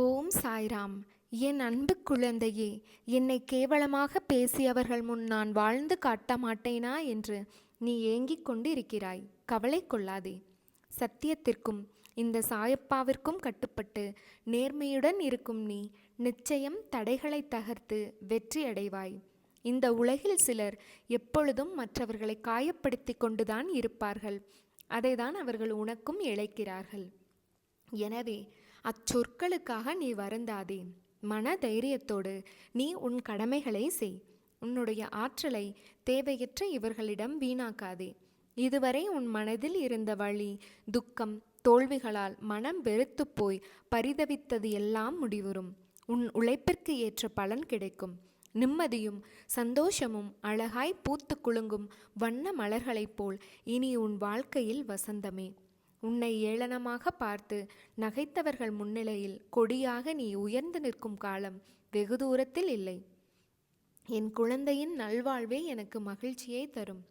ஓம் சாய்ராம். என் அன்பு குழந்தையே என்னை கேவலமாக பேசியவர்கள் முன் நான் வாழ்ந்து காட்ட மாட்டேனா என்று நீ ஏங்கிக் கொண்டு இருக்கிறாய் கவலை கொள்ளாதே. சத்தியத்திற்கும் இந்த சாயப்பாவிற்கும் கட்டுப்பட்டு நேர்மையுடன் இருக்கும் நீ நிச்சயம் தடைகளை தகர்த்து வெற்றி அடைவாய். இந்த உலகில் சிலர் எப்பொழுதும் மற்றவர்களை காயப்படுத்தி கொண்டுதான் இருப்பார்கள். அதைதான் அவர்கள் உனக்கும் இழைக்கிறார்கள். எனவே அச்சொற்களுக்காக நீ வருந்தாதே. மன தைரியத்தோடு நீ உன் கடமைகளை செய். உன்னுடைய ஆற்றலை தேவையற்ற இவர்களிடம் வீணாக்காதே. இதுவரை உன் மனதில் இருந்த வழி துக்கம் தோல்விகளால் மனம் வெறுத்துப் போய் பரிதவித்தது எல்லாம் முடிவுறும். உன் உழைப்பிற்கு ஏற்ற பலன் கிடைக்கும். நிம்மதியும் சந்தோஷமும் அழகாய் பூத்து குலுங்கும் வண்ண மலர்களைப் போல் இனி உன் வாழ்க்கையில் வசந்தமே. உன்னை ஏளனமாக பார்த்து நகைத்தவர்கள் முன்னிலையில் கொடியாக நீ உயர்ந்து நிற்கும் காலம் வெகு தூரத்தில் இல்லை. என் குழந்தையின் நல்வாழ்வே எனக்கு மகிழ்ச்சியை தரும்.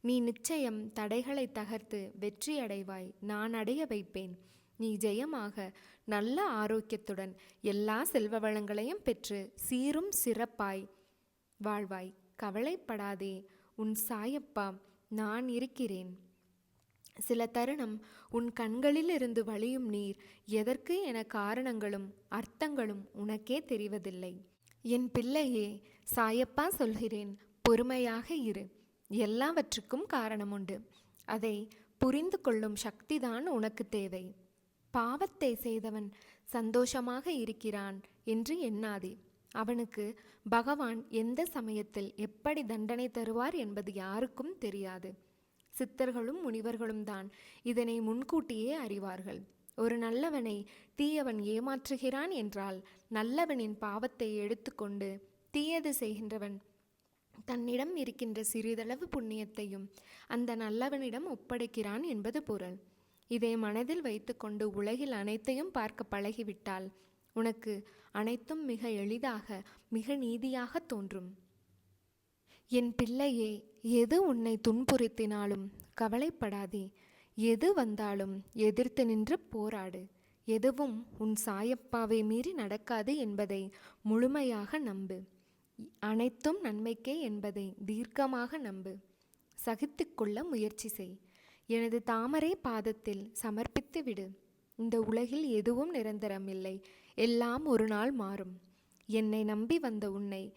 நீ நிச்சயம் தடைகளை தகர்த்து வெற்றி அடைவாய். நான் அடைய வைப்பேன். நீ ஜெயமாக நல்ல ஆரோக்கியத்துடன் எல்லா செல்வ வளங்களையும் பெற்று சீரும் சிறப்பாய் வாழ்வாய். கவலைப்படாதே. உன் சாயப்பா நான் இருக்கிறேன். சில தருணம் உன் கண்களிலிருந்து வழியும் நீர் எதற்கு என காரணங்களும் அர்த்தங்களும் உனக்கே தெரிவதில்லை. என் பிள்ளையே சாயப்பா சொல்கிறேன் பொறுமையாக இரு. எல்லாவற்றுக்கும் காரணம் உண்டு அதை புரிந்து கொள்ளும் சக்திதான் உனக்கு தேவை. பாவத்தை செய்தவன் சந்தோஷமாக இருக்கிறான் என்று எண்ணாதே. அவனுக்கு பகவான் எந்த சமயத்தில் எப்படி தண்டனை தருவார் என்பது யாருக்கும் தெரியாது. சித்தர்களும் முனிவர்களும் தான். இதனை முன்கூட்டியே அறிவார்கள். ஒரு நல்லவனை தீயவன் ஏமாற்றுகிறான் என்றால் நல்லவனின் பாவத்தை எடுத்துக்கொண்டு தீயது செய்கின்றவன் தன்னிடம் இருக்கின்ற சிறிதளவு புண்ணியத்தையும் அந்த நல்லவனிடம் ஒப்படைக்கிறான் என்பது பொருள். இதை மனதில் வைத்துக்கொண்டு உலகில் அனைத்தையும் பார்க்க பழகிவிட்டால் உனக்கு அனைத்தும் மிக எளிதாக மிக நீதியாக தோன்றும். என் பிள்ளையே எது உன்னை துன்புறுத்தினாலும் கவலைப்படாதே. எது வந்தாலும் எதிர்த்து நின்று போராடு. எதுவும் உன் சாயப்பாவை மீறி நடக்காது என்பதை முழுமையாக நம்பு. அனைத்தும் நன்மைக்கே என்பதை தீர்க்கமாக நம்பு. சகித்துக்கொள்ள முயற்சி செய். எனது தாமரை பாதத்தில் சமர்ப்பித்து விடு. இந்த உலகில் எதுவும் நிரந்தரமில்லை. எல்லாம் ஒரு நாள் மாறும். என்னை நம்பி வந்த உன்னை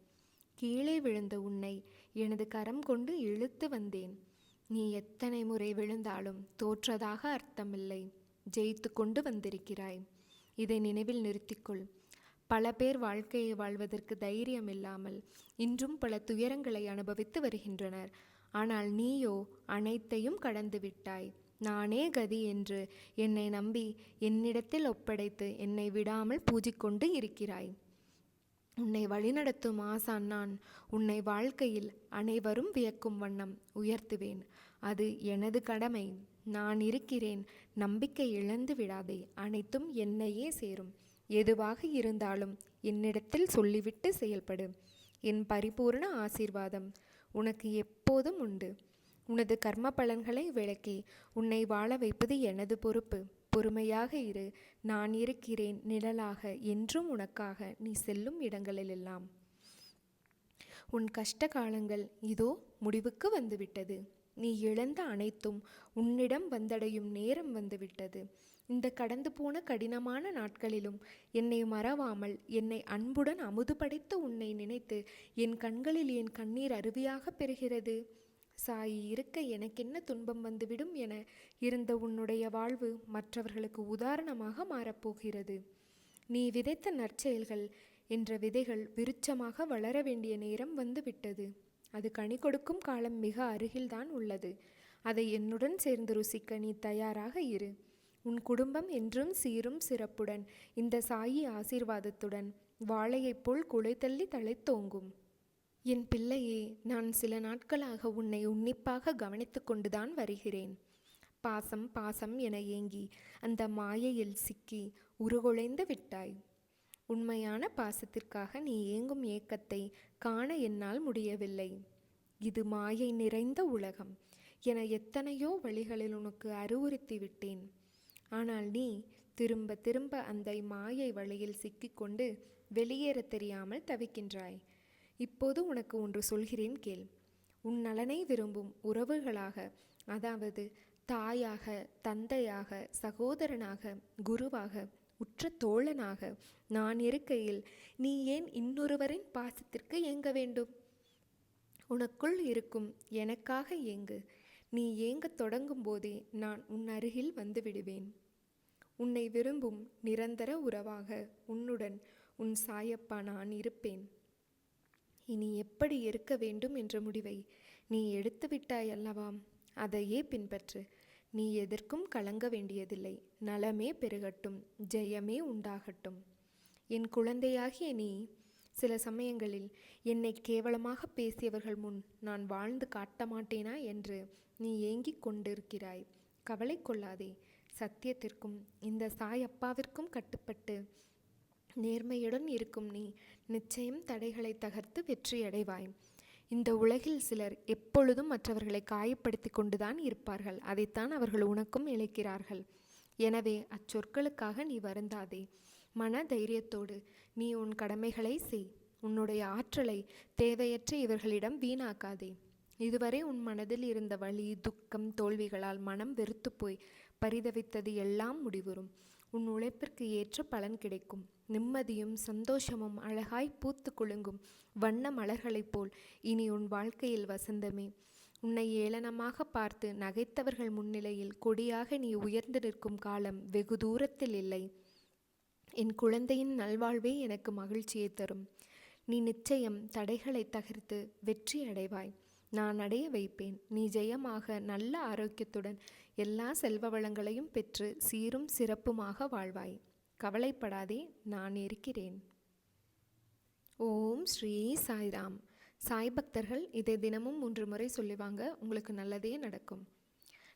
கீழே விழுந்த உன்னை எனது கரம் கொண்டு இழுத்து வந்தேன். நீ எத்தனை முறை விழுந்தாலும் தோற்றதாக அர்த்தமில்லை. ஜெயித்து கொண்டு வந்திருக்கிறாய். இதை நினைவில் நிறுத்திக்கொள். பல பேர் வாழ்க்கையை வாழ்வதற்கு தைரியம் இல்லாமல் இன்றும் பல துயரங்களை அனுபவித்து வருகின்றனர். ஆனால் நீயோ அனைத்தையும் கடந்து விட்டாய். நானே கதி என்று என்னை நம்பி என்னிடத்தில் ஒப்படைத்து என்னை விடாமல் பூஜிக்கொண்டு இருக்கிறாய். உன்னை வழிநடத்தும் ஆசான் நான். உன்னை வாழ்க்கையில் அனைவரும் வியக்கும் வண்ணம் உயர்த்துவேன். அது எனது கடமை. நான் இருக்கிறேன். நம்பிக்கை இழந்து விடாதே. அனைத்தும் என்னையே சேரும். எதுவாக இருந்தாலும் என்னிடத்தில் சொல்லிவிட்டு செயல்படு. என் பரிபூர்ண ஆசீர்வாதம் உனக்கு எப்போதும் உண்டு. உனது கர்ம பலன்களை விளக்கி உன்னை வாழ வைப்பது எனது பொறுப்பு. பொறுமையாக இரு. நான் இருக்கிறேன் நிழலாக என்றும் உனக்காக நீ செல்லும் இடங்களிலெல்லாம். உன் கஷ்ட காலங்கள் இதோ முடிவுக்கு வந்துவிட்டது. நீ இழந்த அனைத்தும் உன்னிடம் வந்தடையும் நேரம் வந்துவிட்டது. இந்த கடந்து போன கடினமான நாட்களிலும் என்னை மறவாமல் என்னை அன்புடன் அமுது படைத்து உன்னை நினைத்து என் கண்களில் என் கண்ணீர் அருவியாக பெறுகிறது. சாயி இருக்க எனக்கென்ன துன்பம் வந்துவிடும் என இருந்த உன்னுடைய வாழ்வு மற்றவர்களுக்கு உதாரணமாக மாறப்போகிறது. நீ விதைத்த நற்செயல்கள் என்ற விதைகள் விருட்சமாக வளர வேண்டிய நேரம் வந்துவிட்டது. அது கனி கொடுக்கும் காலம் மிக அருகில்தான் உள்ளது. அதை என்னுடன் சேர்ந்து ருசிக்க நீ தயாராக இரு. உன் குடும்பம் என்றும் சீரும் சிறப்புடன் இந்த சாயி ஆசீர்வாதத்துடன் வாழையைப் போல் குலைத்தள்ளி தழைத்தோங்கும். என் பிள்ளையே நான் சில நாட்களாக உன்னை உன்னிப்பாக கவனித்து கொண்டுதான் வருகிறேன். பாசம் பாசம் என ஏங்கி அந்த மாயையில் சிக்கி உருகுலைந்து விட்டாய். உண்மையான பாசத்திற்காக நீ ஏங்கும் ஏக்கத்தை காண என்னால் முடியவில்லை. இது மாயை நிறைந்த உலகம் என எத்தனையோ வழிகளில் உனக்கு அறிவுறுத்தி விட்டேன். ஆனால் நீ திரும்ப திரும்ப அந்த மாயை வழியில் சிக்கிக்கொண்டு வெளியேறத் தெரியாமல் தவிக்கின்றாய். இப்போது உனக்கு ஒன்று சொல்கிறேன் கேள். உன் நலனை விரும்பும் உறவுகளாக அதாவது தாயாக தந்தையாக சகோதரனாக குருவாக உற்ற தோழனாக நான் இருக்கையில் நீ ஏன் இன்னொருவரின் பாசத்திற்கு ஏங்க வேண்டும்? உனக்குள் இருக்கும் எனக்காக ஏங்கு. நீ ஏங்கத் தொடங்கும் போதே நான் உன் அருகில் வந்துவிடுவேன் உன்னை விரும்பும் நிரந்தர உறவாக உன்னுடன் உன் சாயப்பா நான் இருப்பேன். இனி எப்படி இருக்க வேண்டும் என்ற முடிவை நீ எடுத்து விட்டாய் அல்லவாம் அதையே பின்பற்று. நீ எதற்கும் கலங்க வேண்டியதில்லை. நலமே பெருகட்டும். ஜெயமே உண்டாகட்டும். என் குழந்தையாகிய நீ சில சமயங்களில் என்னை கேவலமாக பேசியவர்கள் முன் நான் வாழ்ந்து காட்ட மாட்டேனா என்று நீ ஏங்கிக் கொண்டிருக்கிறாய். கவலை கொள்ளாதே. சத்தியத்திற்கும் இந்த சாய் அப்பாவிற்கும் கட்டுப்பட்டு நேர்மையுடன் இருக்கும் நீ நிச்சயம் தடைகளை தகர்த்து வெற்றியடைவாய். இந்த உலகில் சிலர் எப்பொழுதும் மற்றவர்களை காயப்படுத்தி கொண்டுதான் இருப்பார்கள். அதைத்தான் அவர்கள் உனக்கும் இழைக்கிறார்கள். எனவே அச்சொற்களுக்காக நீ வருந்தாதே. மன தைரியத்தோடு நீ உன் கடமைகளை செய். உன்னுடைய ஆற்றலை தேவையற்ற இவர்களிடம் வீணாக்காதே. இதுவரை உன் மனதில் இருந்த வலி துக்கம் தோல்விகளால் மனம் வெறுத்து போய் பரிதவித்தது எல்லாம் முடிவுறும். உன் உழைப்பிற்கு ஏற்ற பலன் கிடைக்கும். நிம்மதியும் சந்தோஷமும் அழகாய் பூத்து குலுங்கும் வண்ண மலர்களைப் போல் இனி உன் வாழ்க்கையில் வசந்தமே. உன்னை ஏளனமாக பார்த்து நகைத்தவர்கள் முன்னிலையில் கொடியாக நீ உயர்ந்து நிற்கும் காலம் வெகு தூரத்தில் இல்லை. என் குழந்தையின் நல்வாழ்வே எனக்கு மகிழ்ச்சியை தரும். நீ நிச்சயம் தடைகளை தகர்த்து வெற்றி அடைவாய். நான் அடைய வைப்பேன். நீ ஜெயமாக நல்ல ஆரோக்கியத்துடன் எல்லா செல்வ வளங்களையும் பெற்று சீரும் சிறப்புமாக வாழ்வாய். கவலைப்படாதே நான் இருக்கிறேன். ஓம் ஸ்ரீ சாய்ராம். சாய் பக்தர்கள் இதை தினமும் மூன்று முறை சொல்லுவாங்க உங்களுக்கு நல்லதே நடக்கும்.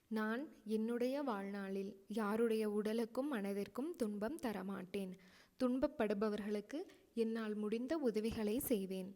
நான் என்னுடைய வாழ்நாளில் யாருடைய உடலுக்கும் மனதிற்கும் துன்பம் தரமாட்டேன். துன்பப்படுபவர்களுக்கு என்னால் முடிந்த உதவிகளை செய்வேன்.